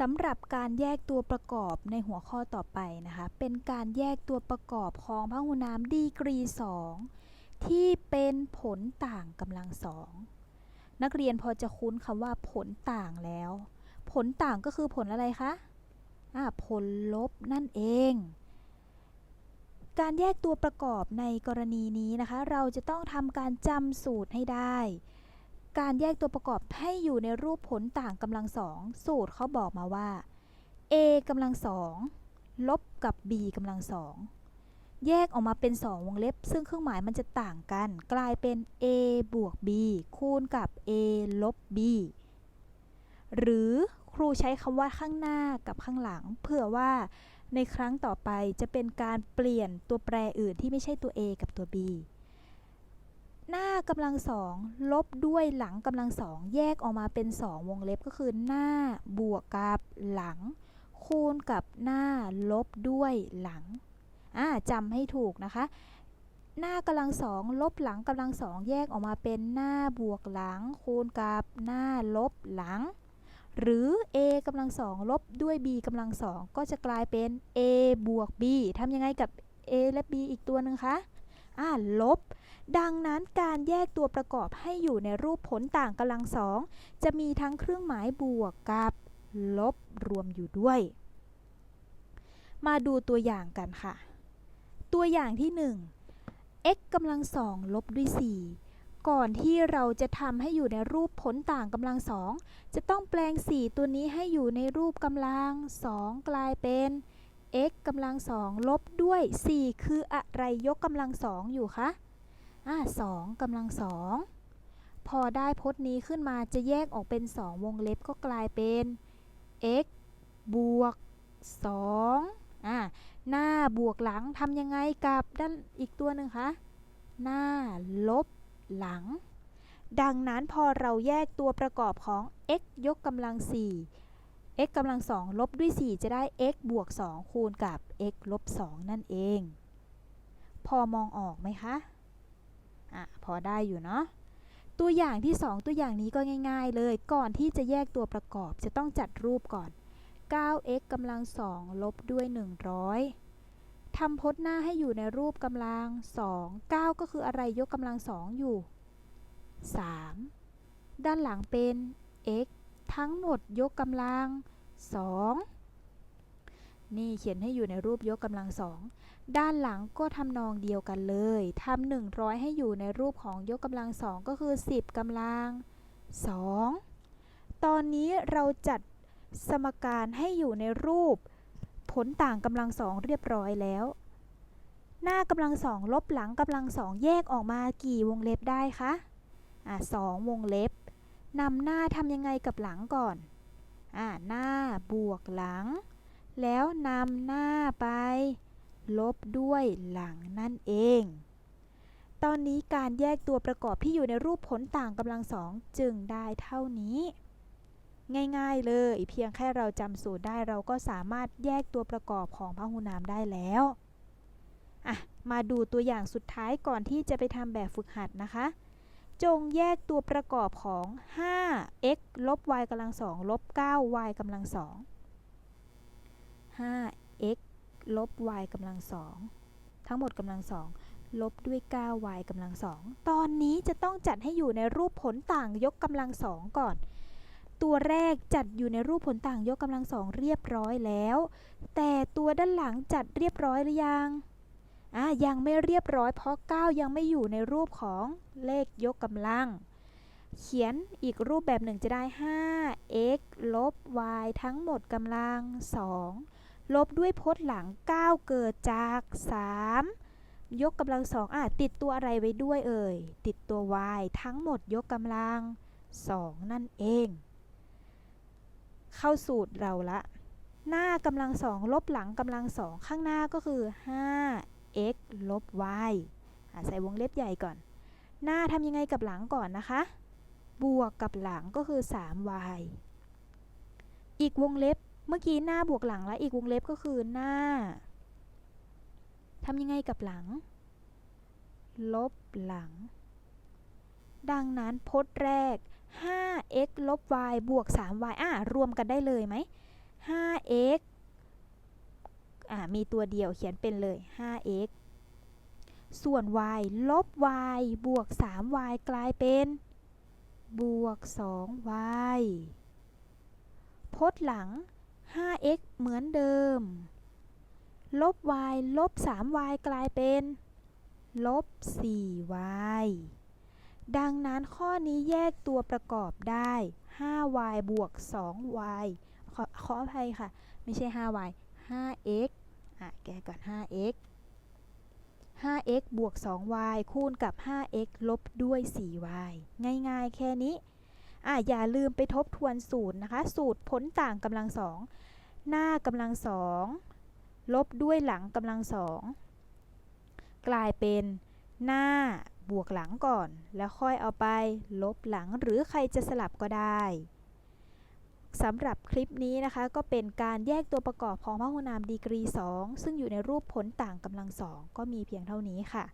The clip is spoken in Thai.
สำหรับการแยกตัวประกอบในหัวข้อต่อไปนะคะ เป็นการแยกตัวประกอบของพหุนามดีกรี 2 ที่เป็นผลต่างกำลังสองนักเรียนพอจะคุ้นคำว่าผลต่างแล้ว ผลต่างก็คือผลอะไรคะอ่าผลลบนั่นเอง การแยกตัวประกอบในกรณีนี้นะคะ เราจะต้องทำการจำสูตรให้ได้ การแยกตัวประกอบให้อยู่ในรูปผลต่างกำลังสองสูตรเขาบอกมาว่า a กำลังสองลบกับ b กำลังสองแยกออกมาเป็น 2 วงเล็บ ซึ่งเครื่องหมายมันจะต่างกัน กลายเป็น a บวก b คูณกับ a ลบ b หรือครูใช้คำว่าข้างหน้ากับข้างหลังเผื่อว่าในครั้งต่อไปจะเป็นการเปลี่ยนตัวแปรอื่นที่ไม่ใช่ตัว a กับตัว b หน้ากำลังสองลบด้วยหลังกำลังสองแยกออกมาเป็น 2 วงเล็บก็คือหน้าบวกกับหลัง คูณกับหน้าลบด้วยหลังอ่าจำให้ถูกนะคะ หน้ากำลังสองลบหลังกำลังสองแยกออกมาเป็นหน้าบวกหลัง คูณกับหน้าลบหลัง หรือ a กำลังสองลบด้วย b กำลังสองก็จะกลายเป็น a บวก b ทำยังไงกับ a และ b อีกตัวหนึ่งคะอ่าลบ ดังนั้นการแยกตัวประกอบให้อยู่ในรูปผลต่างกำลังสองจะมีทั้งเครื่องหมายบวกกับ ลบรวมอยู่ด้วย มาดูตัวอย่างกันค่ะ ตัวอย่างที่ 1 x กำลังสองลบด้วย 4 ก่อนที่เราจะทำให้อยู่ในรูปผลต่างกำลังสองจะต้องแปลง 4 ตัวนี้ให้อยู่ในรูปกำลังสองกลายเป็น x กำลังสองลบด้วย 4 คืออะไรยกกำลังสองอยู่คะ อ่าสองกำลังสองพอได้พจน์นี้ขึ้นมาจะแยกออกเป็น 2 วงเล็บก็กลายเป็น x บวก2อ่าหน้าบวกหลังทำยังไงกับด้านอีกตัวหนึ่งคะ หน้าลบหลัง ดังนั้นพอเราแยกตัวประกอบของ x ยกกำลัง 4 x กำลัง 2 ลบด้วย 4 จะได้ x บวก 2 คูณกับ x ลบ 2 นั่นเอง พอมองออกไหมคะ อะพอได้อยู่เนาะตัวอย่างที่ 2 ตัวอย่างนี้ก็ง่าย ๆ เลยก่อนที่จะแยกตัวประกอบจะต้องจัดรูปก่อน 9x กำลัง2ลบด้วย 100ทำพจน์หน้าให้อยู่ในรูปกำลัง 2 9 ก็คืออะไรยกกำลัง 2 อยู่ 3 ด้านหลังเป็น x ทั้งหมดยกกำลัง 2 นี่เขียนให้อยู่ในรูปยกกำลัง2ด้านหลังก็ทำนองเดียวกันเลยทำ100 ให้อยู่ในรูปของยกกำลัง2ก็คือ 10กำลัง2ตอนนี้เราจัดสมการให้อยู่ในรูป ผลต่างกำลังสองเรียบร้อยแล้ว หน้ากำลังสองลบหลังกำลังสองแยกออกมากี่วงเล็บได้คะอะสองวงเล็บนำหน้าทำยังไงกับหลังก่อนอะหน้าบวกหลัง แล้วนำหน้าไป ลบด้วยหลังนั่นเอง ตอนนี้การแยกตัวประกอบที่อยู่ในรูปผลต่างกำลังสองจึงได้เท่านี้ ง่ายๆเลยเพียงแค่เราจำสูตรได้เราก็สามารถแยกตัวประกอบของพหุนามได้แล้วอะมาดูตัวอย่างสุดท้ายก่อนที่จะไปทำแบบฝึกหัดนะคะ จงแยกตัวประกอบของ 5x ลบ y กำลังสองลบ 9y กำลังสอง 5x ลบ y กำลังสองทั้งหมดกำลังสองลบด้วย 9y กำลังสองตอนนี้จะต้องจัดให้อยู่ในรูปผลต่างยกกำลังสองก่อน ตัวแรกจัดอยู่ในรูปผลต่างยกกำลังสองเรียบร้อยแล้ว แต่ตัวด้านหลังจัดเรียบร้อยหรือยังอะยังไม่เรียบร้อยเพราะ 9 ยังไม่อยู่ในรูปของเลขยกกำลัง เขียนอีกรูปแบบหนึ่งจะได้ 5x ลบ y ทั้งหมดกำลัง2 ลบด้วยพจน์หลัง 9 เกิดจาก 3 ยกกำลังสองอะติดตัวอะไรไว้ด้วยเอ่ย ติดตัว y ทั้งหมดยกกำลัง 2 นั่นเอง เข้าสูตรเราละ หน้ากำลังสองลบหลังกำลังสองข้างหน้าก็คือ 5x ลบ y อะใส่วงเล็บใหญ่ก่อน หน้าทำยังไงกับหลังก่อนนะคะ บวกกับหลังก็คือ 3y อีกวงเล็บ เมื่อกี้หน้าบวกหลังแล้วอีกวงเล็บก็คือหน้าทำยังไงกับหลัง ลบหลัง ดังนั้นพจน์แรก 5x ลบ y บวก 3y อะรวมกันได้เลยไหม 5x อ่ามีตัวเดียวเขียนเป็นเลย 5x ส่วน y ลบ y บวก 3y กลายเป็น บวก 2y พจน์หลัง 5x เหมือนเดิม ลบ y ลบ 3y กลายเป็น ลบ 4y ดังนั้นข้อนี้แยกตัวประกอบได้ 5y บวก 2y ขอขออภัยค่ะ ไม่ใช่ 5y 5x อะ แกก่อน 5x 5x บวก 2y คูณกับ 5x ลบด้วย 4y ง่ายๆ แค่นี้ อะอย่าลืมไปทบทวนสูตรนะคะ สูตรผลต่างกำลังสองหน้ากำลังสองลบด้วยหลังกำลังสองกลายเป็นหน้าบวกหลังก่อน แล้วค่อยเอาไปลบหลังหรือใครจะสลับก็ได้สำหรับคลิปนี้นะคะ ก็เป็นการแยกตัวประกอบของพหุนามดีกรี 2 ซึ่งอยู่ในรูปผลต่างกำลังสองก็มีเพียงเท่านี้ค่ะ